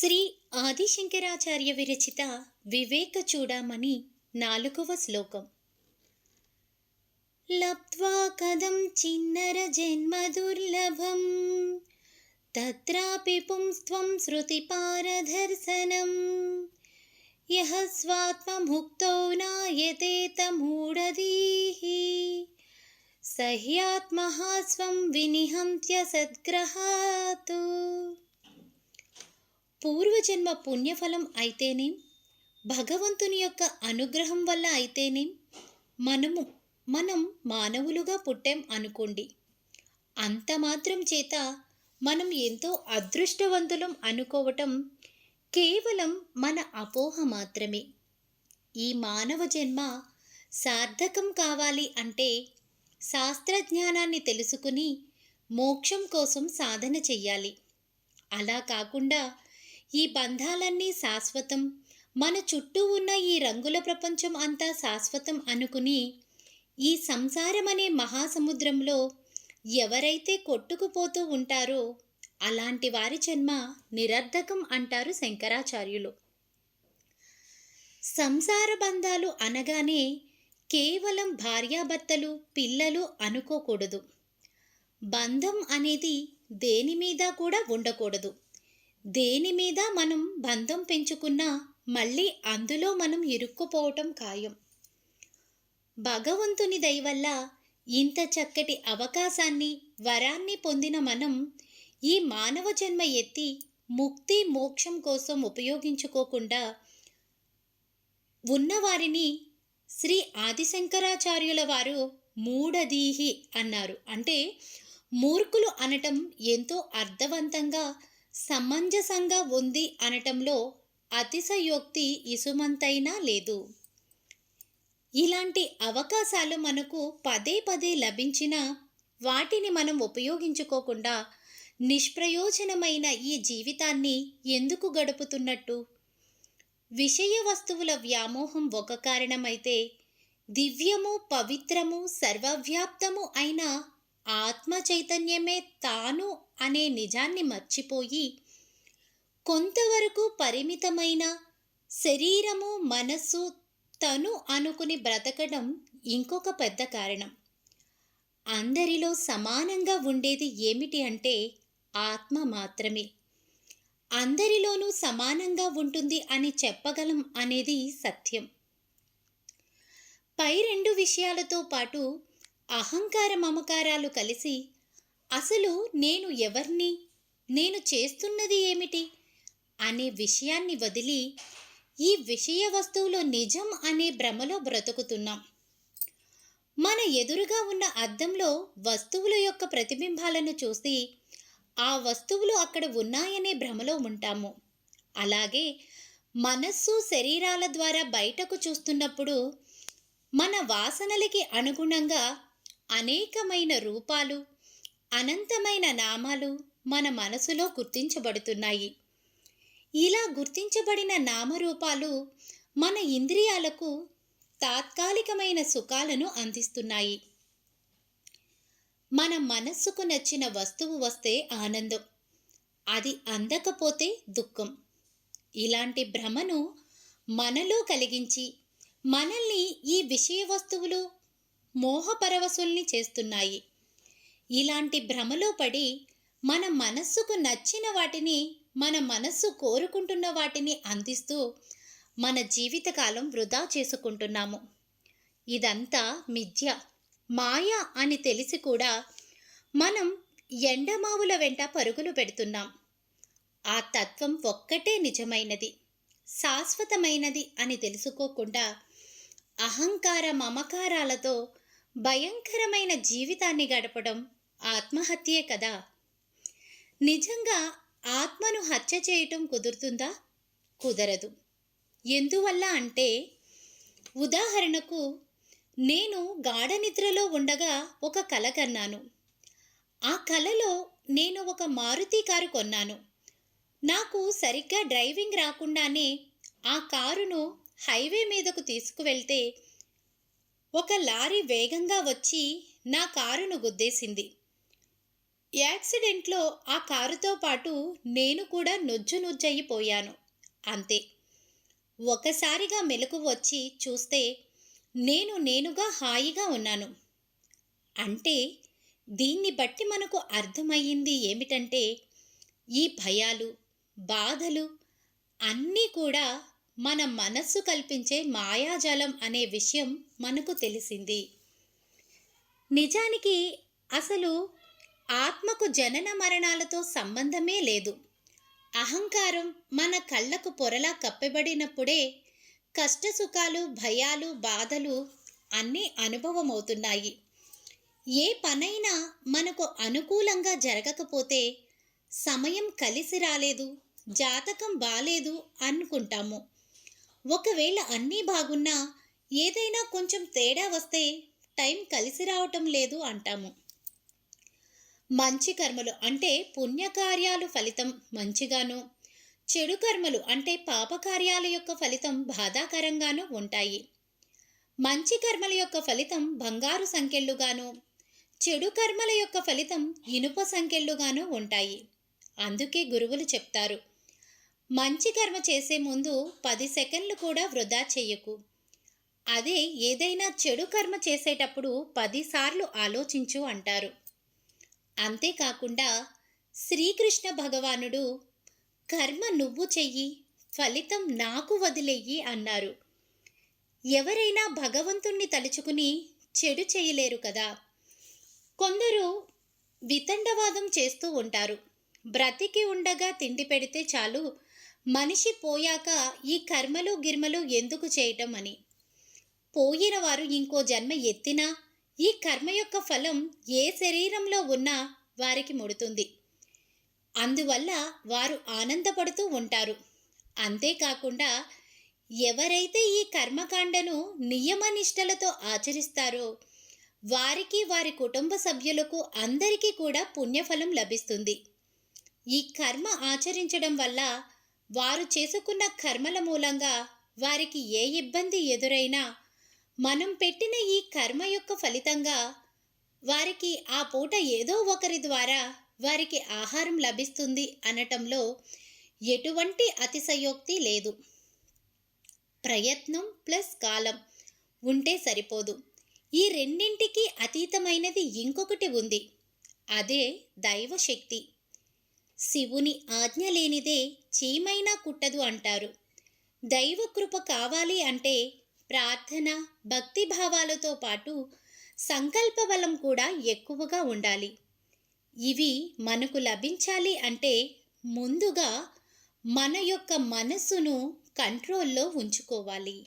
శ్రీ ఆదిశంకరాచార్య విరచిత వివేక చూడమని నాలుగవ శ్లోకం. లబ్ధ్వా కదం చిన్నర జన్మ దుర్లభం తత్రాపి పుంస్త్వం శృతిపారదర్శనం. యః స్వాత్మముక్తో నాయతే తమూఢధీః సహ్యాత్మః స్వం వినిహంత్య సద్గ్రహాతు. పూర్వజన్మ పుణ్యఫలం అయితేనేం? భగవంతుని యొక్క అనుగ్రహం వల్ల అయితేనేం? మనము మనం మానవులుగా పుట్టాం అనుకోండి. అంత మాత్రం చేత మనం ఎంతో అదృష్టవంతులం అనుకోవటం కేవలం మన అపోహ మాత్రమే. ఈ మానవ జన్మ సార్థకం కావాలి అంటే శాస్త్రజ్ఞానాన్ని తెలుసుకుని మోక్షం కోసం సాధన చెయ్యాలి. అలా కాకుండా ఈ బంధాలన్నీ శాశ్వతం. మన చుట్టూ ఉన్న ఈ రంగుల ప్రపంచం అంతా శాశ్వతం అనుకుని ఈ సంసారం అనే మహాసముద్రంలో ఎవరైతే కొట్టుకుపోతూ ఉంటారో అలాంటి వారి జన్మ నిరర్ధకం అంటారు శంకరాచార్యులు. సంసార బంధాలు అనగానే కేవలం భార్యాభర్తలు పిల్లలు అనుకోకూడదు. బంధం అనేది దేని మీద కూడా ఉండకూడదు. దేని మీద మనం బంధం పెంచుకున్నా మళ్ళీ అందులో మనం ఇరుక్కుపోవటం ఖాయం. భగవంతుని దయవల్ల ఇంత చక్కటి అవకాశాన్ని వరాన్ని పొందిన మనం ఈ మానవ జన్మ ఎత్తి ముక్తి మోక్షం కోసం ఉపయోగించుకోకుండా ఉన్నవారిని శ్రీ ఆదిశంకరాచార్యుల వారు మూఢదీహి అన్నారు. అంటే మూర్ఖులు అనటం ఎంతో అర్థవంతంగా సమంజసంగా ఉంది అనటంలో అతిశయోక్తి ఇసుమంతైనా లేదు. ఇలాంటి అవకాశాలు మనకు పదే పదే లభించినా వాటిని మనం ఉపయోగించుకోకుండా నిష్ప్రయోజనమైన ఈ జీవితాన్ని ఎందుకు గడుపుతున్నట్టు? విషయ వస్తువుల వ్యామోహం ఒక కారణమైతే దివ్యము పవిత్రము సర్వవ్యాప్తము అయిన ఆత్మ చైతన్యమే తాను అనే నిజాన్ని మర్చిపోయి కొంతవరకు పరిమితమైన శరీరము మనస్సు తను అనుకుని బ్రతకడం ఇంకొక పెద్ద కారణం. అందరిలో సమానంగా ఉండేది ఏమిటి అంటే ఆత్మ మాత్రమే. అందరిలోనూ సమానంగా ఉంటుంది అని చెప్పగలం అనేది సత్యం. పై రెండు విషయాలతో పాటు అహంకార మమకారాలు కలిసి అసలు నేను ఎవరిని? నేను చేస్తున్నది ఏమిటి? అనే విషయాన్ని వదిలి ఈ విషయ వస్తువులో నిజం అనే భ్రమలో బ్రతుకుతున్నాం. మన ఎదురుగా ఉన్న అద్దంలో వస్తువుల యొక్క ప్రతిబింబాలను చూసి ఆ వస్తువులు అక్కడ ఉన్నాయనే భ్రమలో ఉంటాము. అలాగే మనస్సు శరీరాల ద్వారా బయటకు చూస్తున్నప్పుడు మన వాసనలకి అనుగుణంగా అనేకమైన రూపాలు అనంతమైన నామాలు మన మనసులో గుర్తించబడుతున్నాయి. ఇలా గుర్తించబడిన నామరూపాలు మన ఇంద్రియాలకు తాత్కాలికమైన సుఖాలను అందిస్తున్నాయి. మన మనస్సుకు నచ్చిన వస్తువు వస్తే ఆనందం అది అందకపోతే దుఃఖం. ఇలాంటి భ్రమను మనలో కలిగించి మనల్ని ఈ విషయ వస్తువులు మోహపరవశుల్ని చేస్తున్నాయి. ఇలాంటి భ్రమలో పడి మన మనస్సుకు నచ్చిన వాటిని మన మనస్సు కోరుకుంటున్న వాటిని అందిస్తూ మన జీవితకాలం వృధా చేసుకుంటున్నాము. ఇదంతా మిథ్య మాయ అని తెలిసి కూడా మనం ఎండమావుల వెంట పరుగులు పెడుతున్నాం. ఆ తత్వం ఒక్కటే నిజమైనది శాశ్వతమైనది అని తెలుసుకోకుండా అహంకార మమకారాలతో భయంకరమైన జీవితాన్ని గడపడం ఆత్మహత్యే కదా. నిజంగా ఆత్మను హత్య చేయటం కుదురుతుందా? కుదరదు. ఎందువల్ల అంటే ఉదాహరణకు నేను గాఢ నిద్రలో ఉండగా ఒక కల కన్నాను. ఆ కలలో నేను ఒక మారుతి కారు కొన్నాను. నాకు సరిగ్గా డ్రైవింగ్ రాకుండానే ఆ కారును హైవే మీదకు తీసుకువెళ్తే ఒక లారీ వేగంగా వచ్చి నా కారును గుద్దేసింది. యాక్సిడెంట్లో ఆ కారుతో పాటు నేను కూడా నొజ్జు నుజ్జయిపోయాను. అంతే. ఒకసారిగా మెలకు వచ్చి చూస్తే నేను నేనుగా హాయిగా ఉన్నాను. అంటే దీన్ని బట్టి మనకు అర్థమయ్యింది ఏమిటంటే ఈ భయాలు బాధలు అన్నీ కూడా మన మనస్సు కల్పించే మాయాజాలం అనే విషయం మనకు తెలిసింది. నిజానికి అసలు ఆత్మకు జనన మరణాలతో సంబంధమే లేదు. అహంకారం మన కళ్ళకు పొరలా కప్పబడినప్పుడే కష్టసుఖాలు భయాలు బాధలు అన్నీ అనుభవమవుతున్నాయి. ఏ పనైనా మనకు అనుకూలంగా జరగకపోతే సమయం కలిసి రాలేదు జాతకం బాలేదు అనుకుంటాము. ఒకవేళ అన్నీ బాగున్నా ఏదైనా కొంచెం తేడా వస్తే టైం కలిసి రావటం లేదు అంటాము. మంచి కర్మలు అంటే పుణ్యకార్యాలు ఫలితం మంచిగాను చెడు కర్మలు అంటే పాపకార్యాల యొక్క ఫలితం బాధాకరంగాను ఉంటాయి. మంచి కర్మల యొక్క ఫలితం బంగారు సంఖ్యలుగాను చెడు కర్మల యొక్క ఫలితం ఇనుప సంఖ్యలుగాను ఉంటాయి. అందుకే గురువులు చెప్తారు మంచి కర్మ చేసే ముందు పది సెకండ్లు కూడా వృధా చెయ్యకు అదే ఏదైనా చెడు కర్మ చేసేటప్పుడు పదిసార్లు ఆలోచించు అంటారు. అంతేకాకుండా శ్రీకృష్ణ భగవానుడు కర్మ నువ్వు చెయ్యి ఫలితం నాకు వదిలేయి అన్నారు. ఎవరైనా భగవంతుణ్ణి తలుచుకుని చెడు చేయలేరు కదా. కొందరు వితండవాదం చేస్తూ ఉంటారు. బ్రతికి ఉండగా తిండి పెడితే చాలు మనిషి పోయాక ఈ కర్మలు గిర్మలు ఎందుకు చేయటం అని. పోయిన వారు ఇంకో జన్మ ఎత్తినా ఈ కర్మ యొక్క ఫలం ఏ శరీరంలో ఉన్నా వారికి ముడుతుంది. అందువల్ల వారు ఆనందపడుతూ ఉంటారు. అంతేకాకుండా ఎవరైతే ఈ కర్మకాండను నియమనిష్టలతో ఆచరిస్తారో వారికి వారి కుటుంబ సభ్యులకు అందరికీ కూడా పుణ్యఫలం లభిస్తుంది. ఈ కర్మ ఆచరించడం వల్ల వారు చేసుకున్న కర్మల మూలంగా వారికి ఏ ఇబ్బంది ఎదురైనా మనం పెట్టిన ఈ కర్మ యొక్క ఫలితంగా వారికి ఆ పూట ఏదో ఒకరి ద్వారా వారికి ఆహారం లభిస్తుంది అనటంలో ఎటువంటి అతిశయోక్తి లేదు. ప్రయత్నం ప్లస్ కాలం ఉంటే సరిపోదు. ఈ రెండింటికి అతీతమైనది ఇంకొకటి ఉంది. అదే దైవశక్తి. శివుని ఆజ్ఞ లేనిదే చీమైనా కుట్టదు అంటారు. దైవకృప కావాలి అంటే ప్రార్థన భక్తి భావాలతో పాటు సంకల్ప బలం కూడా ఎక్కువగా ఉండాలి. ఇవి మనకు లభించాలి అంటే ముందుగా మన యొక్క మనస్సును కంట్రోల్లో ఉంచుకోవాలి.